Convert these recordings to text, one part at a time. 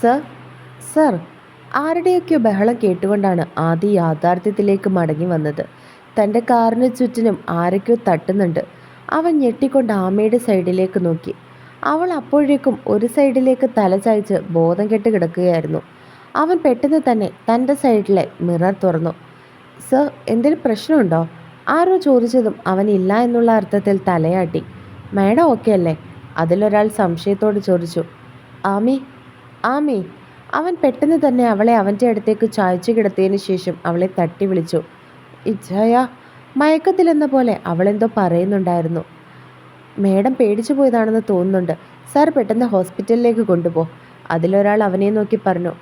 Sir sir ആരുടെയൊക്കെയോ ബഹളം കേട്ടുകൊണ്ടാണ് ആദി യാഥാർത്ഥ്യത്തിലേക്ക് മടങ്ങി വന്നത്. തന്റെ കാറിന് ചുറ്റിനും ആരൊക്കെയോ തട്ടുന്നുണ്ട്. അവൻ ഞെട്ടിക്കൊണ്ട് ആമയുടെ സൈഡിലേക്ക് നോക്കി. അവൾ അപ്പോഴേക്കും ഒരു സൈഡിലേക്ക് തല ചായ്ച്ച് ബോധം കെട്ട് കിടക്കുകയായിരുന്നു. അവൻ പെട്ടെന്ന് തന്നെ തന്റെ സൈഡിലെ മിറർ തുറന്നു. സർ എന്തെങ്കിലും പ്രശ്നമുണ്ടോ? ആരോ ചോദിച്ചതും അവൻ ഇല്ല എന്നുള്ള അർത്ഥത്തിൽ തലയാട്ടി. മാഡം ഓക്കെ അല്ലേ അതിലൊരാൾ സംശയത്തോട് ചോദിച്ചു. ആമി ആമി അവൻ പെട്ടെന്ന് തന്നെ അവളെ അവന്റെ അടുത്തേക്ക് ചായച്ചു കിടത്തിയതിന് ശേഷം അവളെ തട്ടി വിളിച്ചു. ഇജയ മയക്കത്തിലെന്ന പോലെ അവളെന്തോ പറയുന്നുണ്ടായിരുന്നു. മേഡം പേടിച്ചു പോയതാണെന്ന് തോന്നുന്നുണ്ട്. സാർ പെട്ടെന്ന് ഹോസ്പിറ്റലിലേക്ക് കൊണ്ടുപോ. അതിലൊരാൾ അവനെ നോക്കി പറഞ്ഞു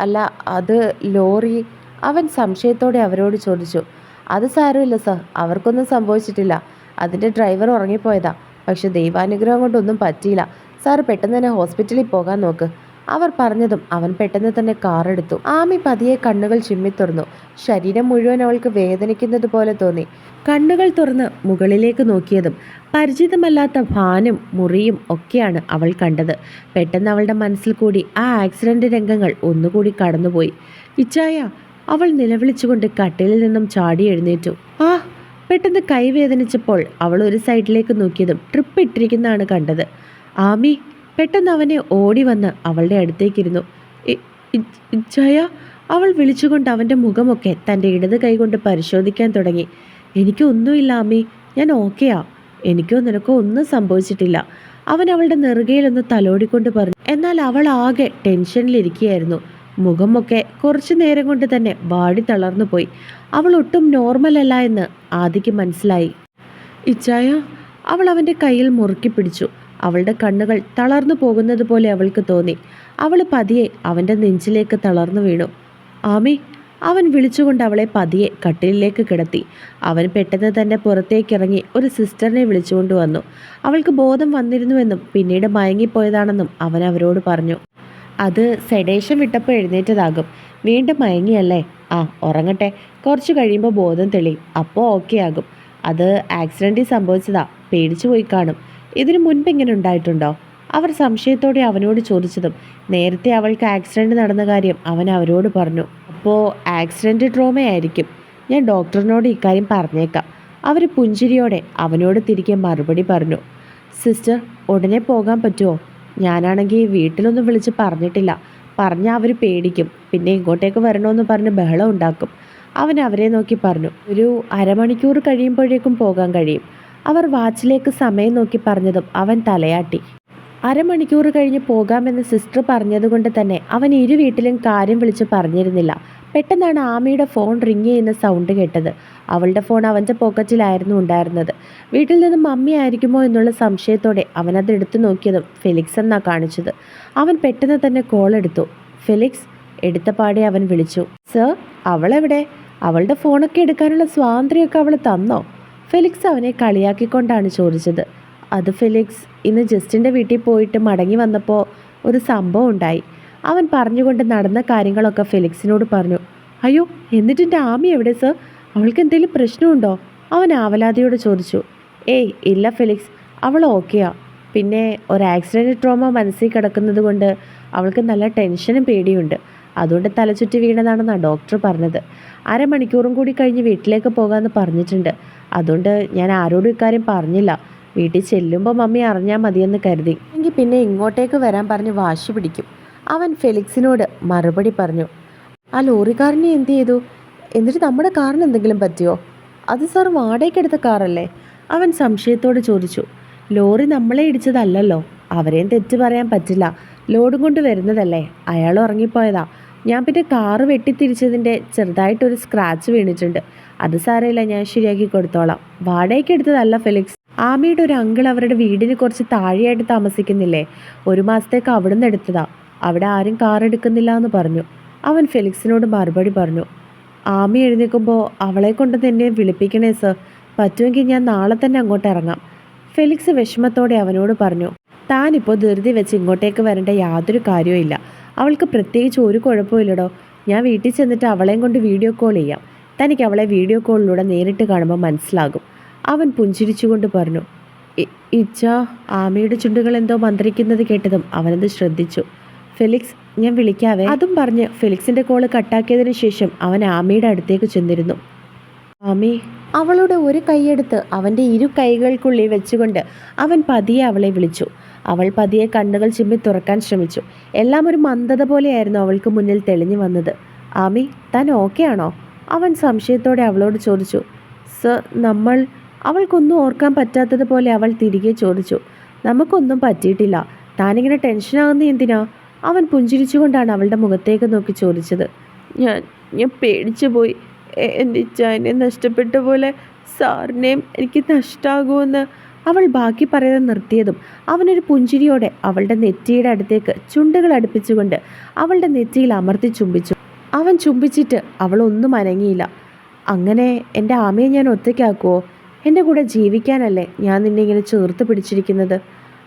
അല്ല അത് ലോറി. അവൻ സംശയത്തോടെ അവരോട് ചോദിച്ചു അത് സാരമില്ല സർ അവർക്കൊന്നും സംഭവിച്ചിട്ടില്ല. അതിന്റെ ഡ്രൈവർ ഉറങ്ങിപ്പോയതാ. പക്ഷെ ദൈവാനുഗ്രഹം കൊണ്ടൊന്നും പറ്റിയില്ല. സാർ പെട്ടെന്ന് തന്നെ ഹോസ്പിറ്റലിൽ പോകാൻ നോക്ക്. അവർ പറഞ്ഞതും അവൻ പെട്ടെന്ന് തന്നെ കാർ എടുത്തു. ആമി പതിയെ കണ്ണുകൾ ചിമ്മിത്തുറന്നു ശരീരം മുഴുവൻ അവൾക്ക് വേദനിക്കുന്നത് പോലെ തോന്നി. കണ്ണുകൾ തുറന്ന് മുകളിലേക്ക് നോക്കിയതും പരിചിതമല്ലാത്ത ഭാനും മുറിയും ഒക്കെയാണ് അവൾ കണ്ടത്. പെട്ടെന്ന് അവളുടെ മനസ്സിൽ കൂടി ആ ആക്സിഡന്റ് രംഗങ്ങൾ ഒന്നുകൂടി കടന്നുപോയി. ഇച്ചായ അവൾ നിലവിളിച്ചുകൊണ്ട് കട്ടിലിൽ നിന്നും ചാടി എഴുന്നേറ്റു. ആ പെട്ടെന്ന് കൈവേദനിച്ചപ്പോൾ അവൾ ഒരു സൈഡിലേക്ക് നോക്കിയതും ട്രിപ്പ് ഇട്ടിരിക്കുന്നതാണ് കണ്ടത്. ആമി പെട്ടെന്ന് അവനെ ഓടി വന്ന് അവളുടെ അടുത്തേക്കിരുന്നു. "ഇ- ഇ- അവൾ വിളിച്ചുകൊണ്ട് അവന്റെ മുഖമൊക്കെ തന്റെ ഇടത് കൈകൊണ്ട് പരിശോധിക്കാൻ തുടങ്ങി. എനിക്കൊന്നുമില്ല അമ്മി. ഞാൻ ഓക്കെയാ. എനിക്കോ നിനക്കോ ഒന്നും സംഭവിച്ചിട്ടില്ല. അവൻ അവളുടെ നെറുകയിലൊന്ന് തലോടിക്കൊണ്ട് പറഞ്ഞു. എന്നാൽ അവൾ ആകെ ടെൻഷനിലിരിക്കുകയായിരുന്നു. മുഖമൊക്കെ കുറച്ചു നേരം കൊണ്ട് തന്നെ വാടി തളർന്നു പോയി. അവൾ ഒട്ടും നോർമൽ അല്ല എന്ന് ആദിക്ക് മനസ്സിലായി. ഇച്ചായ അവൾ അവന്റെ കയ്യിൽ മുറുക്കി പിടിച്ചു. അവളുടെ കണ്ണുകൾ തളർന്നു പോകുന്നത് പോലെ അവൾക്ക് തോന്നി. അവൾ പതിയെ അവന്റെ നെഞ്ചിലേക്ക് തളർന്നു വീണു. ആമി അവൻ വിളിച്ചുകൊണ്ട് അവളെ പതിയെ കട്ടിലിലേക്ക് കിടത്തി. അവൻ പെട്ടെന്ന് തന്നെ പുറത്തേക്കിറങ്ങി ഒരു സിസ്റ്ററിനെ വിളിച്ചുകൊണ്ട് വന്നു. അവൾക്ക് ബോധം വന്നിരുന്നുവെന്നും പിന്നീട് മയങ്ങിപ്പോയതാണെന്നും അവൻ അവരോട് പറഞ്ഞു. അത് സെഡേഷൻ വിട്ടപ്പോൾ എഴുന്നേറ്റതാകും. വീണ്ടും മയങ്ങിയല്ലേ? ആ ഉറങ്ങട്ടെ. കുറച്ച് കഴിയുമ്പോൾ ബോധം തെളിയും അപ്പോൾ ഓക്കെ ആകും അത് ആക്സിഡന്റിൽ സംഭവിച്ചതാ. പേടിച്ചു പോയി കാണും. ഇതിനു മുൻപ് ഇങ്ങനെ ഉണ്ടായിട്ടുണ്ടോ? അവർ സംശയത്തോടെ അവനോട് ചോദിച്ചതും നേരത്തെ അവൾക്ക് ആക്സിഡന്റ് നടന്ന കാര്യം അവൻ അവരോട് പറഞ്ഞു. അപ്പോൾ ആക്സിഡന്റ് ട്രോമയായിരിക്കും. ഞാൻ ഡോക്ടറിനോട് ഇക്കാര്യം പറഞ്ഞേക്കാം. അവർ പുഞ്ചിരിയോടെ അവനോട് തിരികെ മറുപടി പറഞ്ഞു. സിസ്റ്റർ ഉടനെ പോകാൻ പറ്റുമോ? ഞാനാണെങ്കിൽ വീട്ടിലൊന്നും വിളിച്ച് പറഞ്ഞിട്ടില്ല. പറഞ്ഞാൽ അവർ പേടിക്കും. പിന്നെ ഇങ്ങോട്ടേക്ക് വരണമെന്ന് പറഞ്ഞ് ബഹളം ഉണ്ടാക്കും. അവൻ അവരെ നോക്കി പറഞ്ഞു. ഒരു അരമണിക്കൂർ കഴിയുമ്പോഴേക്കും പോകാൻ കഴിയും. അവർ വാച്ചിലേക്ക് സമയം നോക്കി പറഞ്ഞതും അവൻ തലയാട്ടി. അരമണിക്കൂർ കഴിഞ്ഞ് പോകാമെന്ന് സിസ്റ്റർ പറഞ്ഞതുകൊണ്ട് തന്നെ അവൻ ഇരു വീട്ടിലും കാര്യം വിളിച്ച് പറഞ്ഞിരുന്നില്ല. പെട്ടെന്നാണ് ആമയുടെ ഫോൺ റിങ് ചെയ്യുന്ന സൗണ്ട് കേട്ടത്. അവളുടെ ഫോൺ അവന്റെ പോക്കറ്റിലായിരുന്നു ഉണ്ടായിരുന്നത്. വീട്ടിൽ നിന്ന് മമ്മി ആയിരിക്കുമോ എന്നുള്ള സംശയത്തോടെ അവൻ അത് എടുത്തു നോക്കിയതും ഫെലിക്സ് എന്നാ കാണിച്ചത്. അവൻ പെട്ടെന്ന് തന്നെ കോൾ എടുത്തു. ഫെലിക്സ് എടുത്ത പാടെ അവൻ വിളിച്ചു. സർ അവളെവിടെ? അവളുടെ ഫോണൊക്കെ എടുക്കാനുള്ള സ്വാതന്ത്ര്യമൊക്കെ അവൾ തന്നോ? ഫെലിക്സ് അവനെ കളിയാക്കിക്കൊണ്ടാണ് ചോദിച്ചത്. അത് ഫെലിക്സ് ഇന്ന് ജസ്റ്റിന്റെ വീട്ടിൽ പോയിട്ട് മടങ്ങി വന്നപ്പോൾ ഒരു സംഭവം ഉണ്ടായി. അവൻ പറഞ്ഞുകൊണ്ട് നടന്ന കാര്യങ്ങളൊക്കെ ഫെലിക്സിനോട് പറഞ്ഞു. അയ്യോ എന്നിട്ട് എന്റെ ആമി എവിടെ സർ? അവൾക്ക് എന്തെങ്കിലും പ്രശ്നമുണ്ടോ? അവൻ ആവലാതിയോട് ചോദിച്ചു. ഏയ് ഇല്ല ഫെലിക്സ് അവൾ ഓക്കെയാ. പിന്നെ ഒരു ആക്സിഡന്റ് ട്രോമ മനസ്സിൽ കിടക്കുന്നത് കൊണ്ട് അവൾക്ക് നല്ല ടെൻഷനും പേടിയുണ്ട്. അതുകൊണ്ട് തലചുറ്റി വീണതാണെന്നാണ് ഡോക്ടർ പറഞ്ഞത്. അരമണിക്കൂറും കൂടി കഴിഞ്ഞ് വീട്ടിലേക്ക് പോകാമെന്ന് പറഞ്ഞിട്ടുണ്ട്. അതുകൊണ്ട് ഞാൻ ആരോടും ഇക്കാര്യം പറഞ്ഞില്ല. വീട്ടിൽ ചെല്ലുമ്പോൾ മമ്മി അറിഞ്ഞാൽ മതിയെന്ന് കരുതി. എങ്കിൽ പിന്നെ ഇങ്ങോട്ടേക്ക് വരാൻ പറഞ്ഞ് വാശി പിടിക്കും. അവൻ ഫെലിക്സിനോട് മറുപടി പറഞ്ഞു. ആ ലോറിക്കാരനെ എന്ത് ചെയ്തു? എന്നിട്ട് നമ്മുടെ കാറിന് എന്തെങ്കിലും പറ്റിയോ? അത് സാർ വാടകയ്ക്കെടുത്ത കാറല്ലേ? അവൻ സംശയത്തോട് ചോദിച്ചു. ലോറി നമ്മളെ ഇടിച്ചതല്ലല്ലോ. അവരെയും തെറ്റ് പറയാൻ പറ്റില്ല. ലോഡും കൊണ്ട് വരുന്നതല്ലേ? അയാൾ ഉറങ്ങിപ്പോയതാ. ഞാൻ പിന്നെ കാറ് വെട്ടിത്തിരിച്ചതിന്റെ ചെറുതായിട്ടൊരു സ്ക്രാച്ച് വീണിട്ടുണ്ട്. അത് സാരമില്ല ഞാൻ ശരിയാക്കി കൊടുത്തോളാം. വാടകയ്ക്ക് എടുത്തതല്ല ഫെലിക്സ്. ആമിയുടെ ഒരു അങ്കിൾ അവരുടെ വീടിന് കുറച്ച് താഴെയായിട്ട് താമസിക്കുന്നില്ലേ? ഒരു മാസത്തേക്ക് അവിടുന്ന് എടുത്തതാ. അവിടെ ആരും കാർ എടുക്കുന്നില്ല എന്ന് പറഞ്ഞു. അവൻ ഫെലിക്സിനോട് മറുപടി പറഞ്ഞു. ആമി എഴുന്നേൽക്കുമ്പോൾ അവളെ കൊണ്ട് തന്നെ വിളിപ്പിക്കണേ സർ പറ്റുമെങ്കിൽ ഞാൻ നാളെ തന്നെ അങ്ങോട്ട് ഇറങ്ങാം. ഫെലിക്സ് വിഷമത്തോടെ അവനോട് പറഞ്ഞു. താനിപ്പോൾ ധൃതി വെച്ച് ഇങ്ങോട്ടേക്ക് വരേണ്ട യാതൊരു കാര്യവും അവൾക്ക് പ്രത്യേകിച്ച് ഒരു കുഴപ്പമില്ലടോ ഞാൻ വീട്ടിൽ ചെന്നിട്ട് അവളെയും കൊണ്ട് വീഡിയോ കോൾ ചെയ്യാം. തനിക്ക് അവളെ വീഡിയോ കോളിലൂടെ നേരിട്ട് കാണുമ്പോൾ മനസ്സിലാകും. അവൻ പുഞ്ചിരിച്ചുകൊണ്ട് പറഞ്ഞു ഇച്ച ആമയുടെ ചുണ്ടുകൾ എന്തോ മന്ത്രിക്കുന്നത് കേട്ടതും അവനത് ശ്രദ്ധിച്ചു. ഫെലിക്സ് ഞാൻ വിളിക്കാവേ. അതും പറഞ്ഞ് ഫെലിക്സിന്റെ കോൾ കട്ടാക്കിയതിന് ശേഷം അവൻ ആമയുടെ അടുത്തേക്ക് ചെന്നിരുന്നു. ആമി. അവളുടെ ഒരു കൈയെടുത്ത് അവന്റെ ഇരു കൈകൾക്കുള്ളിൽ വെച്ചുകൊണ്ട് അവൻ പതിയെ അവളെ വിളിച്ചു. അവൾ പതിയെ കണ്ണുകൾ ചിമ്മി തുറക്കാൻ ശ്രമിച്ചു. എല്ലാം ഒരു മന്ദത പോലെയായിരുന്നു അവൾക്ക് മുന്നിൽ തെളിഞ്ഞു വന്നത്. ആമി താൻ ഓക്കെ ആണോ? അവൻ സംശയത്തോടെ അവളോട് ചോദിച്ചു. സർ നമ്മൾ അവൾക്കൊന്നും ഓർക്കാൻ പറ്റാത്തതുപോലെ അവൾ തിരികെ ചോദിച്ചു. നമുക്കൊന്നും പറ്റിയിട്ടില്ല. താനിങ്ങനെ ടെൻഷനാകുന്ന എന്തിനാ? അവൻ പുഞ്ചിരിച്ചുകൊണ്ടാണ് അവളുടെ മുഖത്തേക്ക് നോക്കി ചോദിച്ചത്. ഞാൻ ഞാൻ പേടിച്ചു പോയി. എന്റെ ഇച്ചാനെ നഷ്ടപ്പെട്ട പോലെ സാറിനെയും എനിക്ക് നഷ്ടമാകുമെന്ന് അവൾ ബാക്കി പറയാൻ നിർത്തിയതും അവനൊരു പുഞ്ചിരിയോടെ അവളുടെ നെറ്റിയുടെ അടുത്തേക്ക് ചുണ്ടുകൾ അടുപ്പിച്ചുകൊണ്ട് അവളുടെ നെറ്റിയിൽ അമർത്തി ചുംബിച്ചു. അവൻ ചുംബിച്ചിട്ട് അവളൊന്നും അനങ്ങിയില്ല. അങ്ങനെ എന്റെ ആമയെ ഞാൻ ഒറ്റയ്ക്കാക്കുമോ എന്റെ കൂടെ ജീവിക്കാനല്ലേ ഞാൻ നിന്നെ ഇങ്ങനെ ചേർത്ത് പിടിച്ചിരിക്കുന്നത്?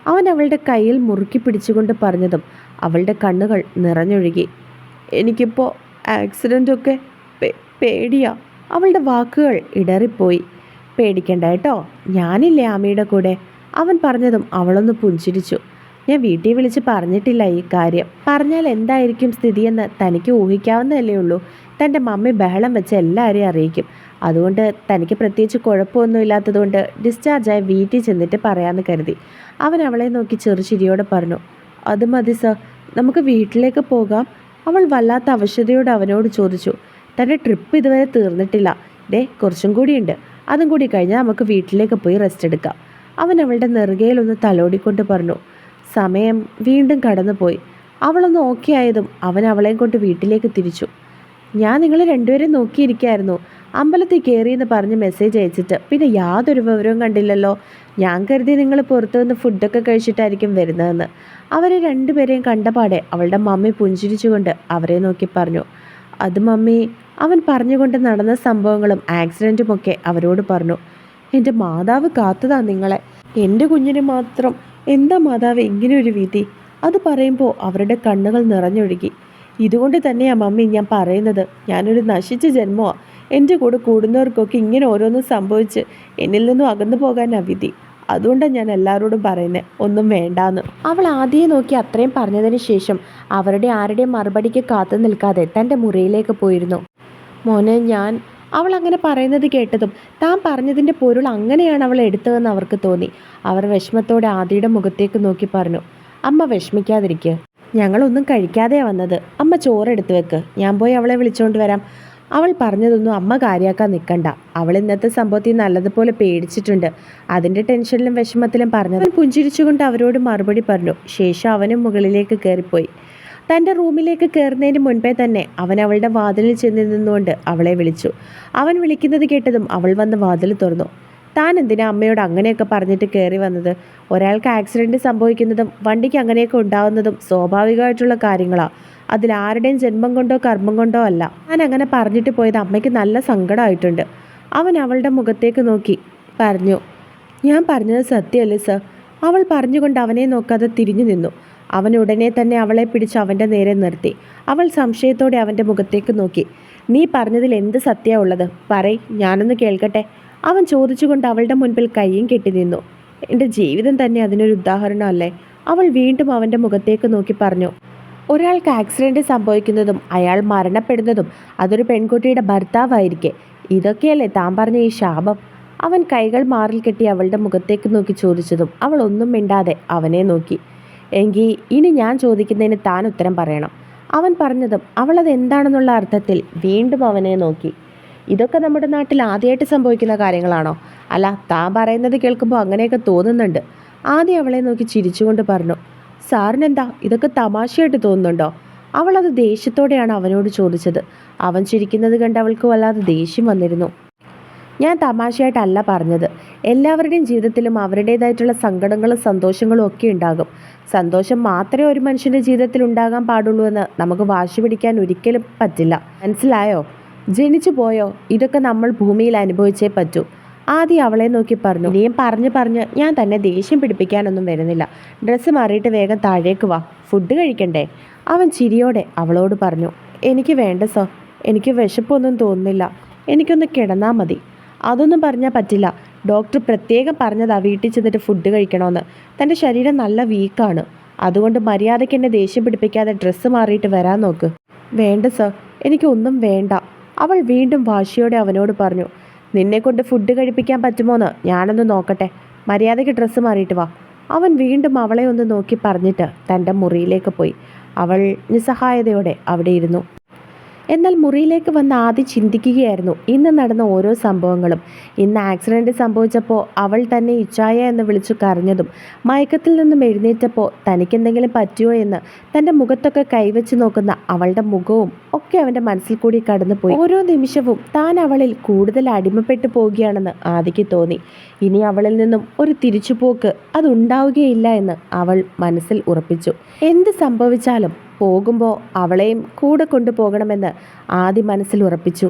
അവൻ അവളുടെ കയ്യിൽ മുറുക്കി പിടിച്ചുകൊണ്ട് പറഞ്ഞതും അവളുടെ കണ്ണുകൾ നിറഞ്ഞൊഴുകി. എനിക്കിപ്പോൾ ആക്സിഡന്റൊക്കെ പേടിയാ. അവളുടെ വാക്കുകൾ ഇടറിപ്പോയി. പേടിക്കണ്ട കേട്ടോ. ഞാനില്ലേ അമ്മയുടെ കൂടെ. അവൻ പറഞ്ഞതും അവളൊന്ന് പുഞ്ചിരിച്ചു. ഞാൻ വീട്ടിൽ വിളിച്ച് പറഞ്ഞിട്ടില്ല ഈ കാര്യം. പറഞ്ഞാൽ എന്തായിരിക്കും സ്ഥിതിയെന്ന് തനിക്ക് ഊഹിക്കാവുന്നതല്ലേ ഉള്ളൂ. തന്റെ മമ്മി ബഹളം വെച്ച് എല്ലാവരെയും അറിയിക്കും. അതുകൊണ്ട് തനിക്ക് പ്രത്യേകിച്ച് കുഴപ്പമൊന്നും ഇല്ലാത്തതുകൊണ്ട് ഡിസ്ചാർജായി വീട്ടിൽ ചെന്നിട്ട് പറയാമെന്ന് കരുതി. അവൻ അവളെ നോക്കി ചെറുചിരിയോടെ പറഞ്ഞു അത് മതി സർ. നമുക്ക് വീട്ടിലേക്ക് പോകാം. അവൾ വല്ലാത്ത അവശതയോട് അവനോട് ചോദിച്ചു തന്റെ ട്രിപ്പ് ഇതുവരെ തീർന്നിട്ടില്ല. ദേ കുറച്ചും കൂടിയുണ്ട്. അതും കൂടി കഴിഞ്ഞാൽ നമുക്ക് വീട്ടിലേക്ക് പോയി റെസ്റ്റ് എടുക്കാം. അവൻ അവളുടെ നെറുകയിലൊന്ന് തലോടിക്കൊണ്ട് പറഞ്ഞു സമയം വീണ്ടും കടന്നുപോയി. അവളൊന്ന് ഓക്കെ ആയതും അവൻ അവളെയും കൊണ്ട് വീട്ടിലേക്ക് തിരിച്ചു. ഞാൻ നിങ്ങൾ രണ്ടുപേരും നോക്കിയിരിക്കായിരുന്നു. അമ്പലത്തിൽ കയറിയെന്ന് പറഞ്ഞ് മെസ്സേജ് അയച്ചിട്ട് പിന്നെ യാതൊരു വിവരവും കണ്ടില്ലല്ലോ. ഞാൻ കരുതി നിങ്ങൾ പുറത്തു നിന്ന് ഫുഡൊക്കെ കഴിച്ചിട്ടായിരിക്കും വരുന്നതെന്ന്. അവരെ രണ്ടുപേരെയും കണ്ടപാടെ അവളുടെ മമ്മി പുഞ്ചിരിച്ചുകൊണ്ട് അവരെ നോക്കി പറഞ്ഞു അത് മമ്മി അവൻ പറഞ്ഞുകൊണ്ട് നടന്ന സംഭവങ്ങളും ആക്സിഡന്റും ഒക്കെ അവരോട് പറഞ്ഞു. എന്റെ മാതാവ് കാത്തതാ നിങ്ങളെ. എന്റെ കുഞ്ഞിന് മാത്രം എന്താ മാതാവ് ഇങ്ങനെ ഒരു വിധി? അത് പറയുമ്പോൾ അവരുടെ കണ്ണുകൾ നിറഞ്ഞൊഴുകി. ഇതുകൊണ്ട് തന്നെയാ മമ്മി ഞാൻ പറയുന്നത്. ഞാനൊരു നശിച്ച ജന്മമാണ് എന്റെ കൂടെ കൂടുന്നവർക്കൊക്കെ ഇങ്ങനെ ഓരോന്നും സംഭവിച്ച് എന്നിൽ നിന്നും അകന്നു പോകാനാ വിധി. അതുകൊണ്ടാണ് ഞാൻ എല്ലാവരോടും പറയുന്നത് ഒന്നും വേണ്ടാന്ന്. അവൾ ആദ്യം നോക്കി അത്രയും പറഞ്ഞതിന് ശേഷം അവരുടെ ആരുടെയും മറുപടിക്ക് കാത്തു നിൽക്കാതെ തന്റെ മുറിയിലേക്ക് പോയിരുന്നു. മോനെ ഞാൻ അവൾ അങ്ങനെ പറയുന്നത് കേട്ടതും താൻ പറഞ്ഞതിന്റെ പൊരുൾ അങ്ങനെയാണ് അവൾ എടുത്തതെന്ന് അവർക്ക് തോന്നി. അവർ വിഷമത്തോടെ ആദിയുടെ മുഖത്തേക്ക് നോക്കി പറഞ്ഞു അമ്മ വിഷമിക്കാതിരിക്കുക ഞങ്ങളൊന്നും കഴിക്കാതെയാണ് വന്നത്. അമ്മ ചോറെടുത്ത് വെക്ക്. ഞാൻ പോയി അവളെ വിളിച്ചുകൊണ്ട് വരാം. അവൾ പറഞ്ഞതൊന്നും അമ്മ കാര്യമാക്കാൻ നിൽക്കണ്ട അവൾ ഇന്നത്തെ സംഭവത്തിൽ നല്ലതുപോലെ പേടിച്ചിട്ടുണ്ട്. അതിന്റെ ടെൻഷനിലും വിഷമത്തിലും പറഞ്ഞത് പുഞ്ചിരിച്ചുകൊണ്ട് അവരോട് മറുപടി പറഞ്ഞു. ശേഷം അവനും മുകളിലേക്ക് കയറിപ്പോയി. തന്റെ റൂമിലേക്ക് കയറുന്നതിന് മുൻപേ തന്നെ അവൻ അവളുടെ വാതിലിൽ ചെന്ന് നിന്നുകൊണ്ട് അവളെ വിളിച്ചു. അവൻ വിളിക്കുന്നത് കേട്ടതും അവൾ വന്ന് വാതിൽ തുറന്നു. താൻ എന്തിനാ അമ്മയോട് അങ്ങനെയൊക്കെ പറഞ്ഞിട്ട് കയറി വന്നത്? ഒരാൾക്ക് ആക്സിഡന്റ് സംഭവിക്കുന്നതും വണ്ടിക്ക് അങ്ങനെയൊക്കെ ഉണ്ടാവുന്നതും സ്വാഭാവികമായിട്ടുള്ള കാര്യങ്ങളാണ് അതിൽ ആരുടെയും ജന്മം കൊണ്ടോ കർമ്മം കൊണ്ടോ അല്ല. ഞാൻ അങ്ങനെ പറഞ്ഞിട്ട് പോയത് അമ്മയ്ക്ക് നല്ല സങ്കടമായിട്ടുണ്ട്. അവൻ അവളുടെ മുഖത്തേക്ക് നോക്കി. പറഞ്ഞു. ഞാൻ പറഞ്ഞത് സത്യമല്ലേ സർ? അവൾ പറഞ്ഞുകൊണ്ട് അവനെ നോക്കാതെ തിരിഞ്ഞു നിന്നു. അവൻ ഉടനെ തന്നെ അവളെ പിടിച്ച് അവന്റെ നേരെ നിർത്തി. അവൾ സംശയത്തോടെ അവന്റെ മുഖത്തേക്ക് നോക്കി. നീ പറഞ്ഞതിൽ എന്ത് സത്യ ഉള്ളത്? പറയ് ഞാനൊന്ന് കേൾക്കട്ടെ. അവൻ ചോദിച്ചുകൊണ്ട് അവളുടെ മുൻപിൽ കൈയും കെട്ടി നിന്നു. എന്റെ ജീവിതം തന്നെ അതിനൊരു ഉദാഹരണമല്ലേ അവൾ വീണ്ടും അവന്റെ മുഖത്തേക്ക് നോക്കി പറഞ്ഞു. ഒരാൾക്ക് ആക്സിഡന്റ് സംഭവിക്കുന്നതും അയാൾ മരണപ്പെടുന്നതും അതൊരു പെൺകുട്ടിയുടെ ഭർത്താവായിരിക്കെ. ഇതൊക്കെയല്ലേ താൻ പറഞ്ഞ ഈ ശാപം? അവൻ കൈകൾ മാറിൽ കെട്ടി അവളുടെ മുഖത്തേക്ക് നോക്കി ചോദിച്ചതും അവൾ ഒന്നും മിണ്ടാതെ അവനെ നോക്കി. എങ്കിൽ ഇനി ഞാൻ ചോദിക്കുന്നതിന് താൻ ഉത്തരം പറയണം. അവൻ പറഞ്ഞതും അവളത് എന്താണെന്നുള്ള അർത്ഥത്തിൽ വീണ്ടും അവനെ നോക്കി. ഇതൊക്കെ നമ്മുടെ നാട്ടിൽ ആദ്യമായിട്ട് സംഭവിക്കുന്ന കാര്യങ്ങളാണോ? അല്ല താൻ പറയുന്നത് കേൾക്കുമ്പോൾ അങ്ങനെയൊക്കെ തോന്നുന്നുണ്ട്. ആദ്യം അവളെ നോക്കി ചിരിച്ചുകൊണ്ട് പറഞ്ഞു സാറിനെന്താ? ഇതൊക്കെ തമാശയായിട്ട് തോന്നുന്നുണ്ടോ? അവളത് ദേഷ്യത്തോടെയാണ് അവനോട് ചോദിച്ചത്. അവൻ ചിരിക്കുന്നത് കണ്ട് അവൾക്ക് വല്ലാതെ ദേഷ്യം വന്നിരുന്നു. ഞാൻ തമാശയായിട്ടല്ല പറഞ്ഞത്. എല്ലാവരുടെയും ജീവിതത്തിലും അവരുടേതായിട്ടുള്ള സങ്കടങ്ങളും സന്തോഷങ്ങളും ഒക്കെ ഉണ്ടാകും. സന്തോഷം മാത്രമേ ഒരു മനുഷ്യന്റെ ജീവിതത്തിൽ ഉണ്ടാകാൻ പാടുള്ളൂ എന്ന് നമുക്ക് വാശി പിടിക്കാൻ ഒരിക്കലും പറ്റില്ല. മനസ്സിലായോ? ജനിച്ചു പോയോ? ഇതൊക്കെ നമ്മൾ ഭൂമിയിൽ അനുഭവിച്ചേ പറ്റൂ. ആദ്യം അവളെ നോക്കി പറഞ്ഞു ഇനിയും പറഞ്ഞു പറഞ്ഞ് ഞാൻ തന്നെ ദേഷ്യം പിടിപ്പിക്കാനൊന്നും വരുന്നില്ല. ഡ്രസ്സ് മാറിയിട്ട് വേഗം താഴേക്ക് വാ. ഫുഡ് കഴിക്കണ്ടേ? അവൻ ചിരിയോടെ അവളോട് പറഞ്ഞു എനിക്ക് വേണ്ട സോ എനിക്ക് വിശപ്പൊന്നും തോന്നുന്നില്ല. എനിക്കൊന്ന് കിടന്നാൽ മതി. അതൊന്നും പറഞ്ഞാൽ പറ്റില്ല. ഡോക്ടർ പ്രത്യേകം പറഞ്ഞതാ വീട്ടിൽ ചെന്നിട്ട് ഫുഡ് കഴിക്കണമെന്ന് തന്റെ ശരീരം നല്ല വീക്കാണ് അതുകൊണ്ട് മര്യാദയ്ക്ക് എന്നെ ദേഷ്യം പിടിപ്പിക്കാതെ ഡ്രസ്സ് മാറിയിട്ട് വരാൻ നോക്ക്. വേണ്ട സർ എനിക്കൊന്നും വേണ്ട. അവൾ വീണ്ടും വാശിയോടെ അവനോട് പറഞ്ഞു നിന്നെക്കൊണ്ട് ഫുഡ് കഴിപ്പിക്കാൻ പറ്റുമോന്ന്? ഞാനൊന്ന് നോക്കട്ടെ. മര്യാദയ്ക്ക് ഡ്രസ്സ് മാറിയിട്ട് വാ. അവൻ വീണ്ടും അവളെ ഒന്ന് നോക്കി പറഞ്ഞിട്ട് തന്റെ മുറിയിലേക്ക് പോയി. അവൾ നിസ്സഹായതയോടെ അവിടെ ഇരുന്നു. എന്നാൽ മുറിയിലേക്ക് വന്ന് ആദ്യം ചിന്തിക്കുകയായിരുന്നു. ഇന്ന് നടന്ന ഓരോ സംഭവങ്ങളും. ഇന്ന് ആക്സിഡന്റ് സംഭവിച്ചപ്പോൾ അവൾ തന്നെ ഇച്ചായ എന്ന് വിളിച്ചു കരഞ്ഞതും മയക്കത്തിൽ നിന്നും എഴുന്നേറ്റപ്പോൾ തനിക്കെന്തെങ്കിലും പറ്റിയോ എന്ന് തന്റെ മുഖത്തൊക്കെ കൈവച്ച് നോക്കുന്ന അവളുടെ മുഖവും ഒക്കെ അവന്റെ മനസ്സിൽ കൂടി കടന്നുപോയി. ഓരോ നിമിഷവും താൻ അവളിൽ കൂടുതൽ അടിമപ്പെട്ടു പോവുകയാണെന്ന് ആദിക്ക് തോന്നി. ഇനി അവളിൽ നിന്നും ഒരു തിരിച്ചുപോക്ക് അതുണ്ടാവുകയില്ല എന്ന് അവൾ മനസ്സിൽ ഉറപ്പിച്ചു. എന്ത് സംഭവിച്ചാലും പോകുമ്പോൾ അവളെയും കൂടെ കൊണ്ടുപോകണമെന്ന് ആദ്യം മനസ്സിൽ ഉറപ്പിച്ചു.